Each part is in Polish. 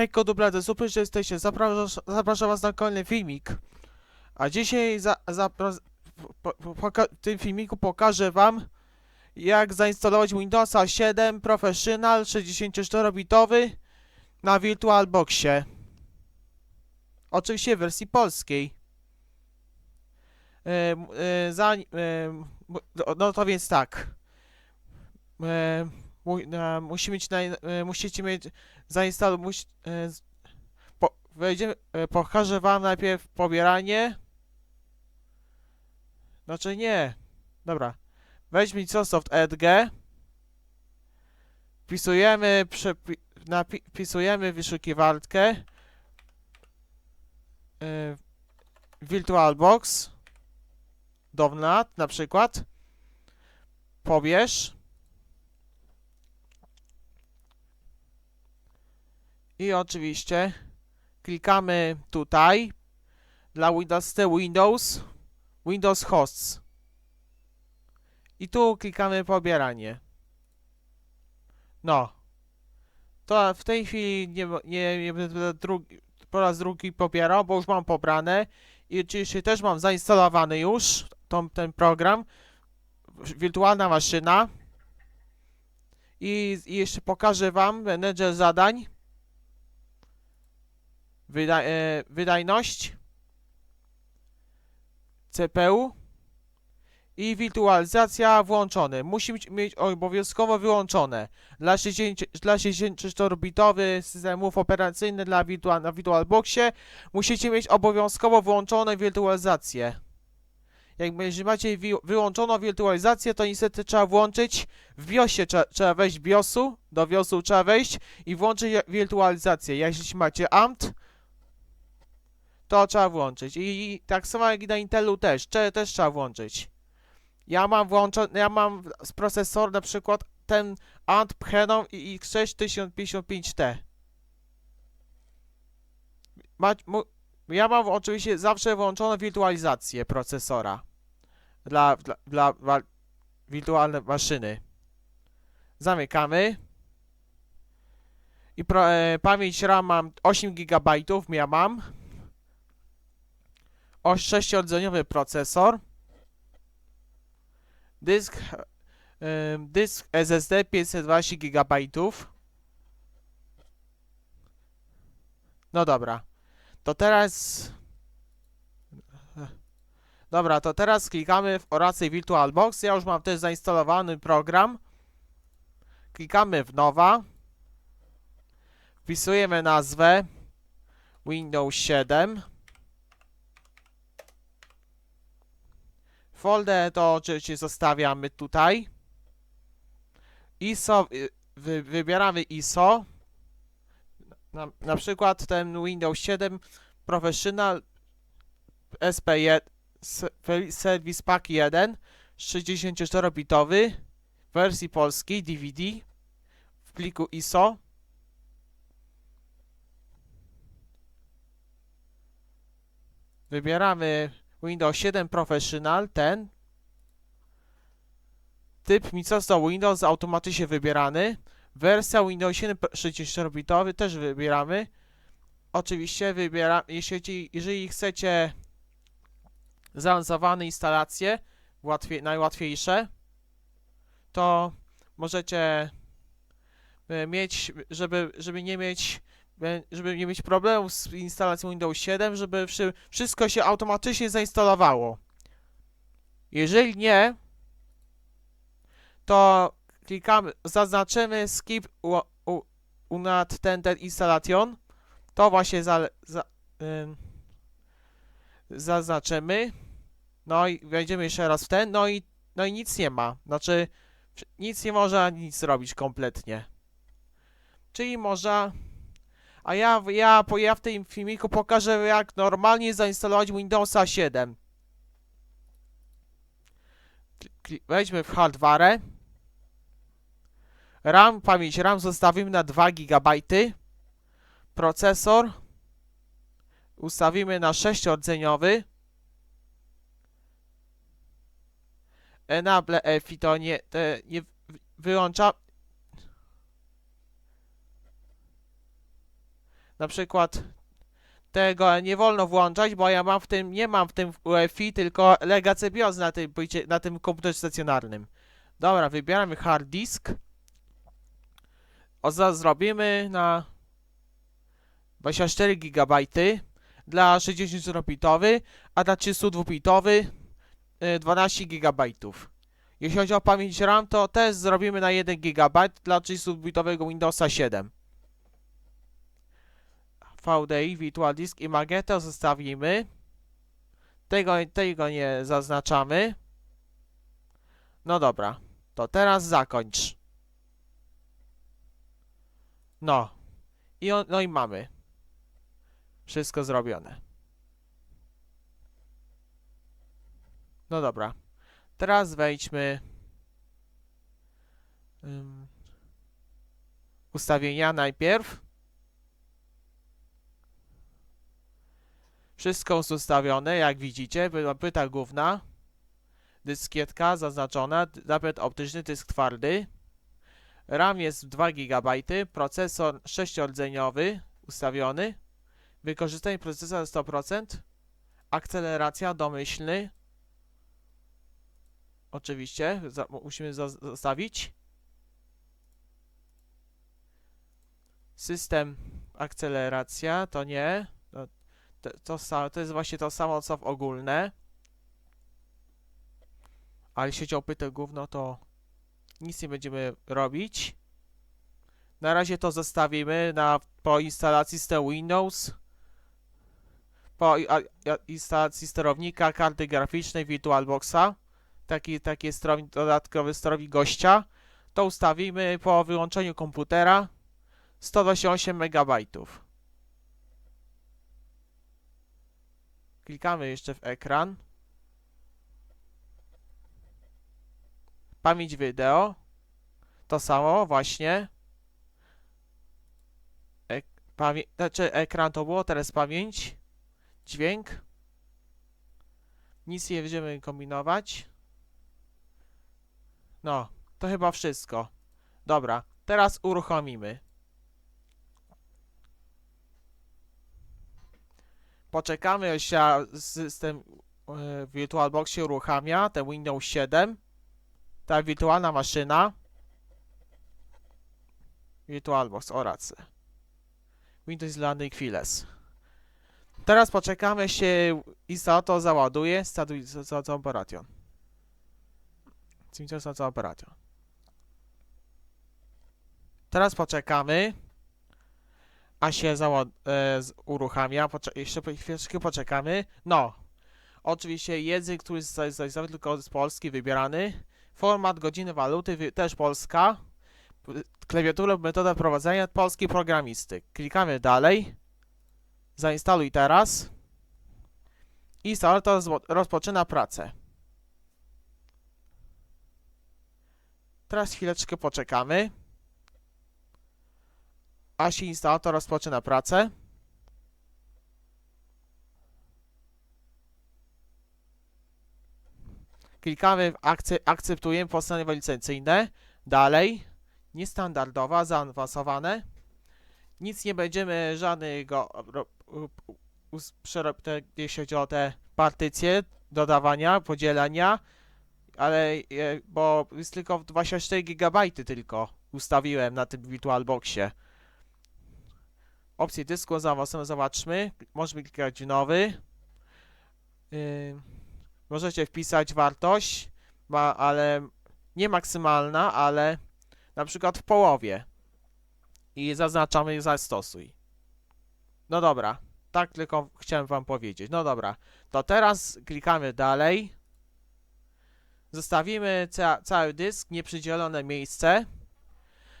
Hejko, dublady, super, że jesteście. Zapraszam, zapraszam was na kolejny filmik. A dzisiaj za, zapra- po, po, poka- w tym filmiku pokażę wam, jak zainstalować Windowsa 7 Professional 64-bitowy na VirtualBoxie. Oczywiście w wersji polskiej. E, e, za, e, no to więc tak. E, mu, musi mieć naj, e, musicie mieć zainstaluj, musi, e, po, wejdziemy, e, pokażę wam najpierw pobieranie. Znaczy nie. Dobra. Weźmy Microsoft Edge. Wpisujemy, przepi, wpisujemy wyszukiwarkę. E, VirtualBox. Download na przykład. Pobierz. I oczywiście klikamy tutaj dla Windows Windows Windows Hosts. I tu klikamy pobieranie. No. To w tej chwili nie, nie, nie będę drugi, po raz drugi pobierał, bo już mam pobrane. I oczywiście też mam zainstalowany już tą, ten program. Wirtualna maszyna. I, I jeszcze pokażę wam menedżer zadań. Wyda e, wydajność CPU i wirtualizacja włączone. Musi mieć, obowiązkowo wyłączone. Dla 60 dla 64-bitowy systemów operacyjnych dla wirtual, na VirtualBoxie musicie mieć obowiązkowo włączone wirtualizację. Jak jeżeli macie wi wyłączoną wirtualizację, to niestety trzeba włączyć w BIOSie, trzeba, trzeba wejść BIOSu, do BIOSu trzeba wejść i włączyć wirtualizację. Jeśli macie AMT, to trzeba włączyć. I, i tak samo jak i na Intelu też, cze- też trzeba włączyć. Ja mam włączony, ja mam z procesor na przykład ten ANT Phenom i X6055T. Ma, mu, ja mam oczywiście zawsze włączoną wirtualizację procesora dla, dla, dla, wirtualnej maszyny. Zamykamy. I pro, e, pamięć RAM mam 8 GB, ja mam. O 6-rdzeniowy procesor. Dysk, dysk SSD 512 GB. No dobra. To teraz... Dobra, to teraz klikamy w orację VirtualBox. Ja już mam też zainstalowany program. Klikamy w nowa. Wpisujemy nazwę Windows 7. Folder to oczywiście zostawiamy tutaj. ISO, y, wy, wybieramy ISO. Na, na przykład ten Windows 7 Professional SP1 S- Fel- Service Pack 1 64-bitowy w wersji polskiej DVD w pliku ISO. Wybieramy Windows 7 Professional, ten. Typ Microsoft Windows automatycznie wybierany. Wersja Windows 7 64-bitowy też wybieramy. Oczywiście wybiera, jeśli, jeżeli chcecie zaawansowane instalacje, łatwiej, najłatwiejsze, to możecie e, mieć, żeby, żeby nie mieć żeby nie mieć problemów z instalacją Windows 7, żeby wszy- wszystko się automatycznie zainstalowało. Jeżeli nie, to klikamy, zaznaczymy skip u, u, ten, ten installation. To właśnie za, za, ym, zaznaczymy. No i wejdziemy jeszcze raz w ten, no i, no i nic nie ma. Znaczy, nic nie może ani nic zrobić kompletnie. Czyli można a ja, ja, ja w tym filmiku pokażę jak normalnie zainstalować Windowsa 7. Kli- Wejdźmy w hardware. RAM, pamięć RAM zostawimy na 2 GB. Procesor ustawimy na 6-rdzeniowy. Enable EFI to nie, te, nie wyłącza, na przykład tego nie wolno włączać, bo ja mam w tym, nie mam w tym UEFI, tylko Legacy BIOS na tym, na tym komputerze stacjonarnym. Dobra, wybieramy hard disk. O, zrobimy na 24 GB dla 64-bitowy, a dla 32-bitowy y, 12 GB. Jeśli chodzi o pamięć RAM, to też zrobimy na 1 GB dla 32-bitowego Windowsa 7. VDI, Virtual Disk i Magneto zostawimy. Tego, tego nie zaznaczamy. No dobra, to teraz zakończ. No. I on, no i mamy. Wszystko zrobione. No dobra. Teraz wejdźmy. ym, ustawienia najpierw. Wszystko jest ustawione, jak widzicie. Była płyta główna. Dyskietka zaznaczona. d- Napęd optyczny, dysk twardy. RAM jest 2 GB. Procesor 6-rdzeniowy ustawiony. Wykorzystanie procesora 100%. Akceleracja domyślny. Oczywiście, za, musimy zostawić. System akceleracja to nie. To, to, to, jest właśnie to samo co w ogólne. Ale o pytę gówno, to nic nie będziemy robić. Na razie to zostawimy na, po instalacji systemu Windows. Po a, a, instalacji sterownika, karty graficznej, VirtualBoxa taki, taki sterownik, dodatkowy sterownik gościa, to ustawimy po wyłączeniu komputera 128 MB. Klikamy jeszcze w ekran. Pamięć wideo. To samo właśnie. Ek pamię znaczy ekran to było, teraz pamięć. Dźwięk. Nic nie będziemy kombinować. No, to chyba wszystko. Dobra, teraz uruchomimy. Poczekamy, aż się system e, w VirtualBoxie uruchamia, ten Windows 7. Ta wirtualna maszyna. VirtualBox, o rację. Windows Landing Files. Teraz poczekamy, się instalator załaduje. Za operation. Za operation. Teraz poczekamy, a się załad, e, z, uruchamia. Pocze jeszcze chwileczkę poczekamy. No, oczywiście język, który jest zapisany tylko z Polski wybierany. Format godziny waluty wy też Polska. P- Klawiaturę, metoda prowadzenia polski programisty. Klikamy dalej. Zainstaluj teraz. Instalator zło- rozpoczyna pracę. Teraz chwileczkę poczekamy. Aż instalator rozpoczyna pracę. Klikamy w akce akceptujemy postanowienia licencyjne. Dalej. Niestandardowa, zaawansowane. Nic nie będziemy żadnego jeśli chodzi o te partycje, dodawania, podzielania, ale e, bo jest tylko 24 GB tylko ustawiłem na tym VirtualBoxie. Opcje dysku zaawansowane zobaczmy. Możemy klikać nowy. Yy, możecie wpisać wartość, ma, ale nie maksymalna, ale na przykład w połowie. I zaznaczamy zastosuj. No dobra, tak tylko chciałem wam powiedzieć. No dobra, to teraz klikamy dalej. Zostawimy ca cały dysk, nieprzydzielone miejsce.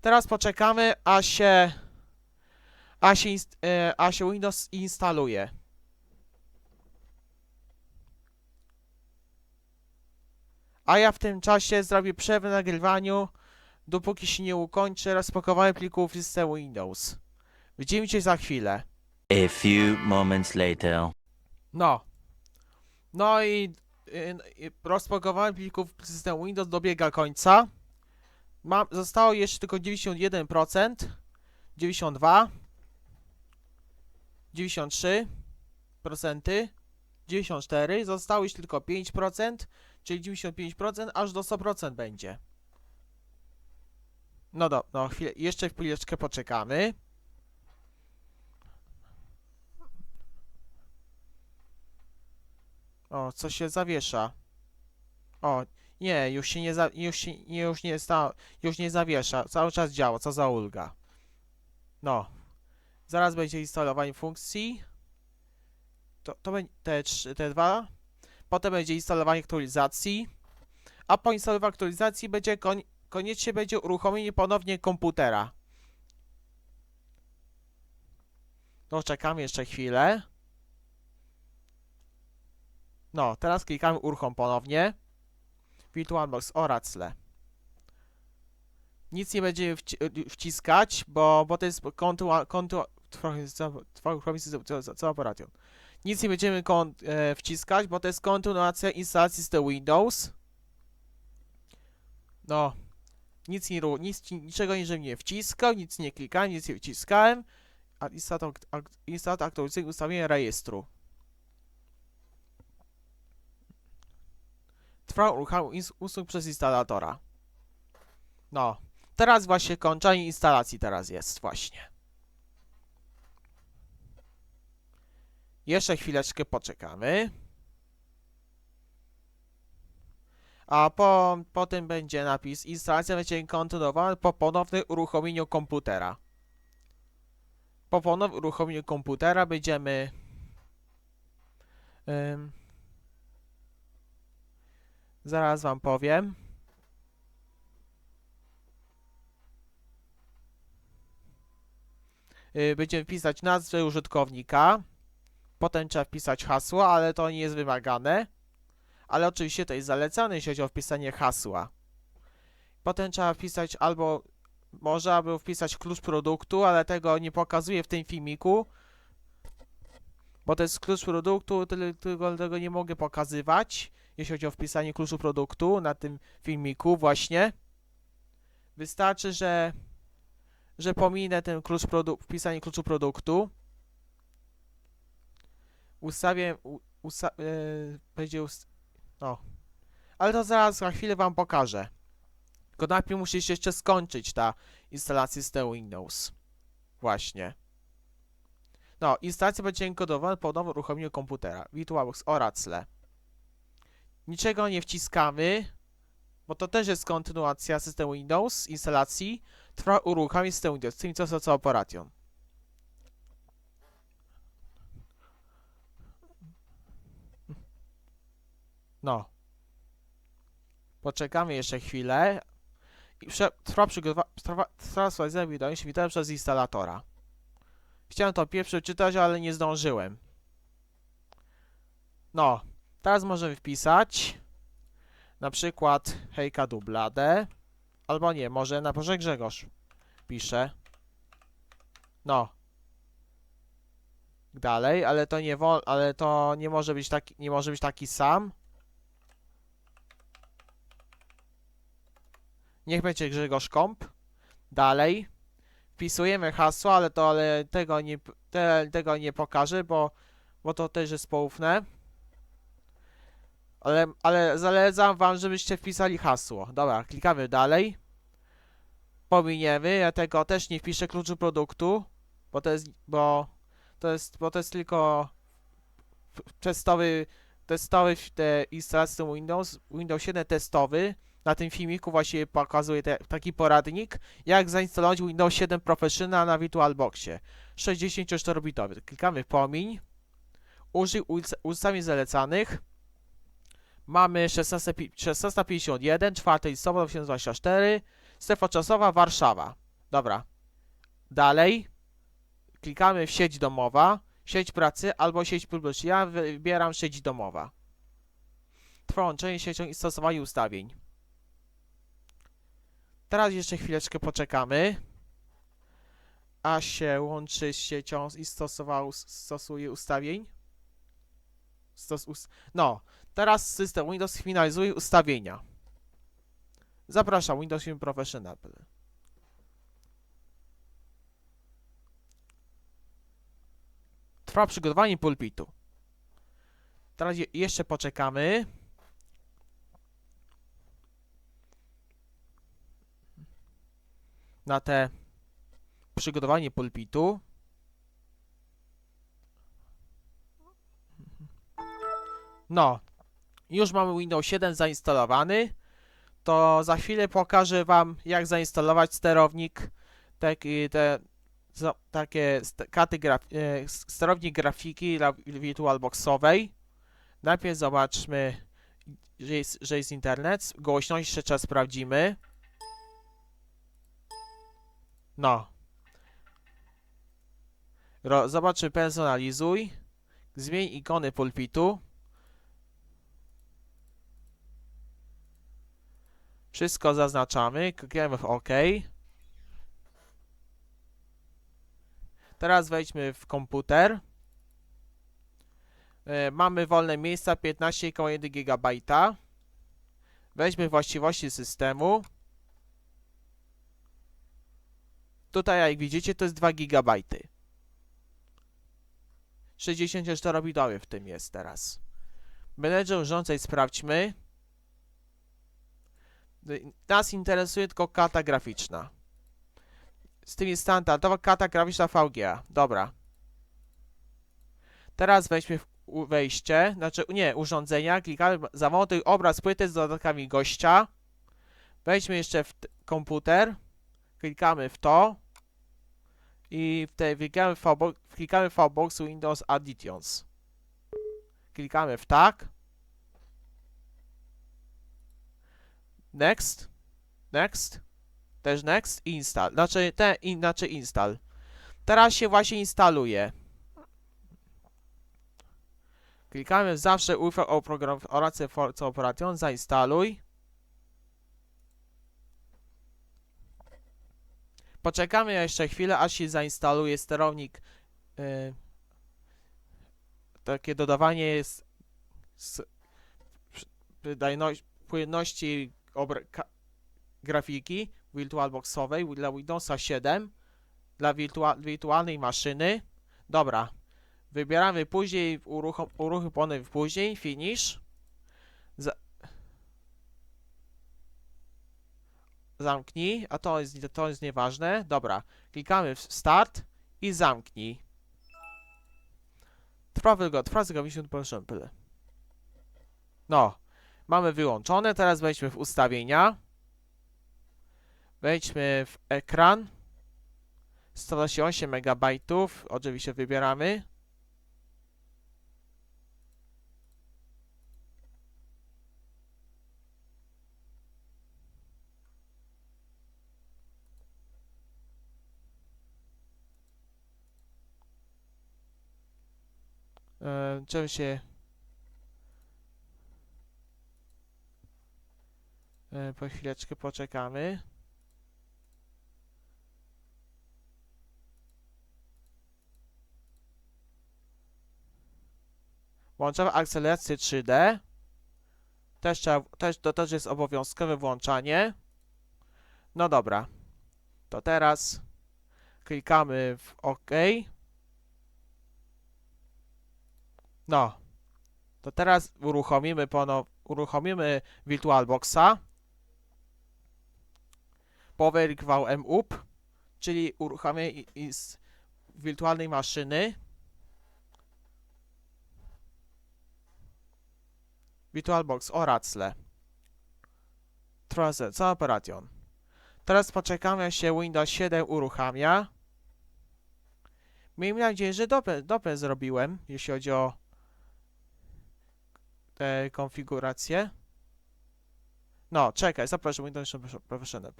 Teraz poczekamy, aż się, a się, inst e, a się Windows instaluje. A ja w tym czasie zrobię przerwę w nagrywaniu, dopóki się nie ukończy rozpakowanie plików systemu Windows. Widzimy się za chwilę. A few moments later. No. No i, y, y, rozpakowanie plików systemu Windows dobiega końca. Mam, zostało jeszcze tylko 91%. 92. 93%, 94%, zostało już tylko 5%, czyli 95%, aż do 100% będzie. No do, no chwilę, jeszcze chwileczkę poczekamy. O, co się zawiesza? O, nie, już się nie za, już się, już nie sta, już nie zawiesza, cały czas działa, co za ulga. No. Zaraz będzie instalowanie funkcji. To, to będzie te, te dwa. Potem będzie instalowanie aktualizacji. A po instalowaniu aktualizacji będzie koniecznie będzie uruchomienie ponownie komputera. To czekamy jeszcze chwilę. No, teraz klikamy uruchom ponownie. VirtualBox Oracle. Nic nie będziemy wci wciskać, bo, bo to jest kontu, kontu, za operacją. Nic nie będziemy e, wciskać, bo to jest kontynuacja instalacji z the Windows. No, nic nie, nic, niczego nie, żebym nie wciskał, nic nie klikałem, nic nie wciskałem. A instalator, ak, instalator rejestru. Trwa uruchamianie usług przez instalatora. No, teraz właśnie kończenie instalacji teraz jest właśnie. Jeszcze chwileczkę poczekamy. A po, potem będzie napis instalacja będzie kontynuowana po ponownym uruchomieniu komputera. Po ponownym uruchomieniu komputera będziemy zaraz wam powiem. Będziemy wpisać nazwę użytkownika. Potem trzeba wpisać hasło, ale to nie jest wymagane. Ale oczywiście to jest zalecane, jeśli chodzi o wpisanie hasła. Potem trzeba wpisać albo można by wpisać klucz produktu, ale tego nie pokazuję w tym filmiku. Bo to jest klucz produktu, tylko tego nie mogę pokazywać, jeśli chodzi o wpisanie kluczu produktu na tym filmiku właśnie. Wystarczy, że, że pominę ten klucz wpisanie kluczu produktu. Ustawię, u, usta yy, będzie ust no. Ale to zaraz za chwilę wam pokażę. Tylko najpierw musicie jeszcze skończyć ta instalacja z the Windows. Właśnie. No, instalacja będzie enkodowana po nowym uruchomieniu komputera. VirtualBox Oracle. Niczego nie wciskamy, bo to też jest kontynuacja systemu Windows, instalacji. Trwa uruchamianie systemu Windows, tym co co operation. No. Poczekamy jeszcze chwilę. I prze, trwa przygotowa... Trwa, trwa sprawdzenie wiadomości witałem przez instalatora. Chciałem to pierwsze czytać, ale nie zdążyłem. No. Teraz możemy wpisać na przykład hejka dublade. Albo nie, może na Boże Grzegorz pisze. No. Dalej, ale to nie wol, ale to nie może być taki, nie może być taki sam. Niech będzie Grzegorz Komp. Dalej. Wpisujemy hasło, ale to ale tego nie, te, tego nie pokażę, bo, bo to też jest poufne. Ale, ale zalecam wam, żebyście wpisali hasło. Dobra, klikamy dalej. Pominiemy, ja tego też nie wpiszę kluczu produktu, bo to jest, bo to jest, bo to jest tylko testowy, testowy te instalacje Windows, Windows 7 testowy. Na tym filmiku właśnie pokazuję te, taki poradnik, jak zainstalować Windows 7 Professional na VirtualBoxie 64-bitowy. Klikamy pomiń, użyj ustawień zalecanych. Mamy 16 pi- 1651, 4 listopada 2024, strefa czasowa Warszawa. Dobra. Dalej. Klikamy w sieć domowa, sieć pracy albo sieć publiczna. Ja wybieram sieć domowa. Trwa siecią i stosowanie ustawień. Teraz jeszcze chwileczkę poczekamy, a się łączy z siecią i stosował, stosuje ustawień. Stos, no, teraz system Windows finalizuje ustawienia. Zapraszam, Windows 7 Professional. Trwa przygotowanie pulpitu. Teraz je, jeszcze poczekamy. Na te przygotowanie pulpitu. No, już mamy Windows 7 zainstalowany. To za chwilę pokażę Wam, jak zainstalować sterownik. Taki, te, za, takie karty graf, s- sterownik grafiki dla VirtualBoxowej. Najpierw zobaczmy, że jest, że jest internet. Głośność jeszcze czas sprawdzimy. No. Ro, personalizuj. Zmień ikony pulpitu. Wszystko zaznaczamy. Klikniemy w OK. Teraz wejdźmy w komputer. E, mamy wolne miejsca 15,1 GB. Weźmy właściwości systemu. Tutaj jak widzicie to jest 2 GB. 64-bitowy w tym jest teraz. Menedżer urządzeń sprawdźmy. Nas interesuje tylko karta graficzna. Z tym jest standardowa karta graficzna VGA. Dobra. Teraz weźmy wejście, znaczy nie, urządzenia, klikamy zamontuj obraz płyty z dodatkami gościa. Wejdźmy jeszcze w komputer, klikamy w to i w te, klikamy klikamy VBox Windows Additions. Klikamy w tak. Next. Next. Też next install. Znaczy te inaczej install. Teraz się właśnie instaluje. Klikamy zawsze UEFI o program oraz Forza Operation. Zainstaluj. Poczekamy jeszcze chwilę, aż się zainstaluje sterownik. Yy, takie dodawanie jest z płynności grafiki VirtualBoxowej dla Windowsa 7 dla wirtua wirtualnej maszyny. Dobra. Wybieramy później, uruchom uruchomiony później, finish. Za zamknij, a to jest, to jest nieważne. Dobra. Klikamy w start i zamknij. Trwa tylko, trwa 50 proszę. No. Mamy wyłączone, teraz wejdźmy w ustawienia. Wejdźmy w ekran. 128 MB. Oczywiście wybieramy. E, czym się Po chwileczkę poczekamy. Włączamy akcelerację 3D. Też, trzeba, też, to też jest obowiązkowe włączanie. No dobra. To teraz klikamy w OK. No. To teraz uruchomimy ponownie, uruchomimy VirtualBoxa. Power VM up, czyli uruchamianie z wirtualnej maszyny. VirtualBox Oracle. Trozę, co operation. Teraz poczekamy, aż się Windows 7 uruchamia. Miejmy nadzieję, że dobrze, dobrze zrobiłem, jeśli chodzi o te konfiguracje. No, czekaj, zapraszam Windows Professional.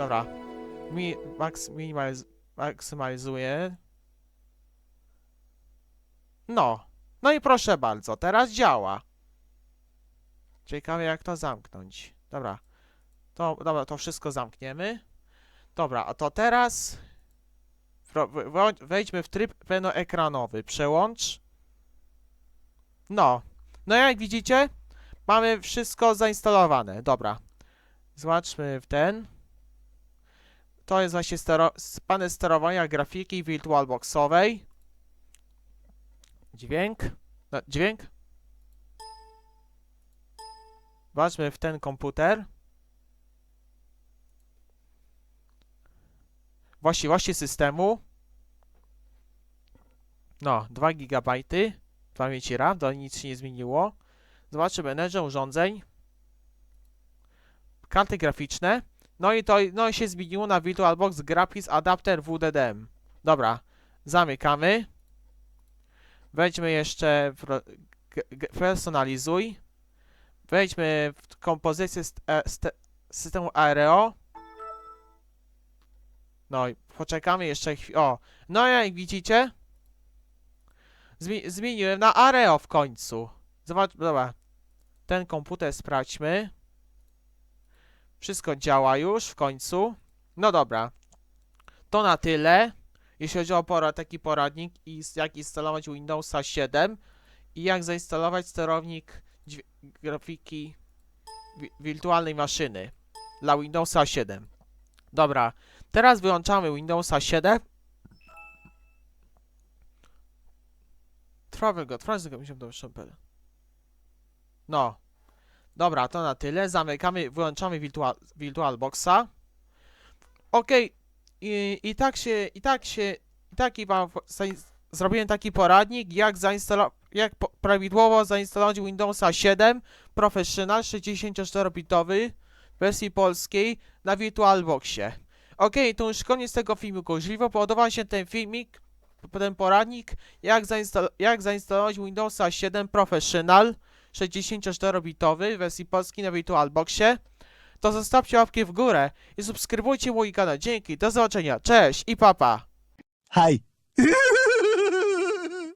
Dobra. Mi, max, minimaliz, maksymalizuję. No. No i proszę bardzo, teraz działa. Ciekawe jak to zamknąć. Dobra. To, dobra, to wszystko zamkniemy. Dobra, a to teraz wejdźmy w tryb pełnoekranowy. Przełącz. No. No jak widzicie, mamy wszystko zainstalowane. Dobra. Zobaczmy w ten. To jest właśnie stero panel sterowania grafiki VirtualBoxowej. Dźwięk. No, dźwięk. Zobaczmy w ten komputer. Właściwości systemu. No, 2 GB pamięci RAM, to nic się nie zmieniło. Zobaczymy menedżer urządzeń. Karty graficzne. No i to no i się zmieniło na VirtualBox Graphics Adapter WDDM. Dobra, zamykamy. Wejdźmy jeszcze w personalizuj. Wejdźmy w kompozycję e, st- systemu Aereo. No i poczekamy jeszcze chwilę. O, no jak widzicie, zmi- zmieniłem na Areo w końcu. Zobacz, dobra. Ten komputer sprawdźmy. Wszystko działa już w końcu. No dobra. To na tyle. Jeśli chodzi o pora, taki poradnik i jak instalować Windowsa 7 i jak zainstalować sterownik grafiki wi- wirtualnej maszyny dla Windowsa 7. Dobra, teraz wyłączamy Windowsa 7. Trwawy go, trwawy go, mi się do szempel. No. Dobra, to na tyle. Zamykamy, wyłączamy Virtual, VirtualBoxa. Okej, i, i tak się, i tak się, i taki wam zrobiłem taki poradnik, jak zainstalować, jak prawidłowo zainstalować Windowsa 7 Professional 64-bitowy w wersji polskiej na VirtualBoxie. Okej, to już koniec tego filmiku. Wam podobał się ten filmik, ten poradnik, jak, zainstalo- jak zainstalować Windowsa 7 Professional 64-bitowy w wersji polskiej na VirtualBoxie, to zostawcie łapkę w górę i subskrybujcie mój kanał. Dzięki, do zobaczenia, cześć i papa! Hi.